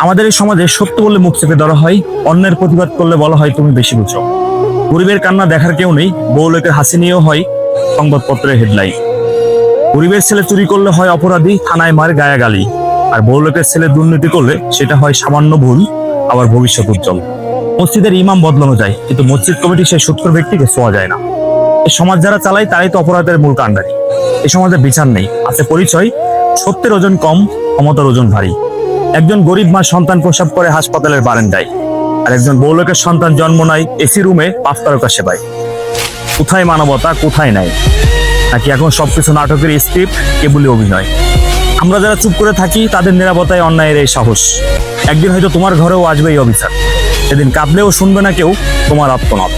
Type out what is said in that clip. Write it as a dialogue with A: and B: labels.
A: আমাদের এই সমাজে সত্য বললে মুখ চেপে ধরা হয়, অন্যের প্রতিবাদ করলে বলা হয় তুমি বেশি বুঝো। গরিবের কান্না দেখার কেউ নেই, বউ লোকের হাসি নিয়েও হয় সংবাদপত্রের হেডলাইন। গরিবের ছেলে চুরি করলে হয় অপরাধী, থানায় মার গায়া গালি। আর বউ লোকের ছেলে দুর্নীতি করলে সেটা হয় সামান্য ভুল, আবার ভবিষ্যৎ উজ্জ্বল। মসজিদের ইমাম বদলানো যায়, কিন্তু মসজিদ কমিটি সেই সূত্র ব্যক্তিকে ছোঁয়া যায় না। এই সমাজ যারা চালায়, তারাই তো অপরাধের মূল কাণ্ডারি। এই সমাজে বিচার নেই, আছে পরিচয়, সত্যের ওজন কম, ক্ষমতার ওজন ভারী। একজন গরিব মা সন্তান প্রসব করে হাসপাতালের বারান্দায়। আর একজন বৌলকের সন্তান জন্ম নেয় এসি রুমে পাঁচ তারকা সেবায়। কোথায় মানবতা, কোথায় নাই? নাকি এখন সবকিছু নাটকের স্ক্রিপ্ট, কেবলই অভিনয়? আমরা যারা চুপ করে থাকি, তাদের নিরাপত্তায় অন্যায়ের এই সাহস। একদিন হয়তো তোমার ঘরেও আসবে এই অবিচার সেদিন কাঁদলেও শুনবে না কেউ তোমার আত্মনাথ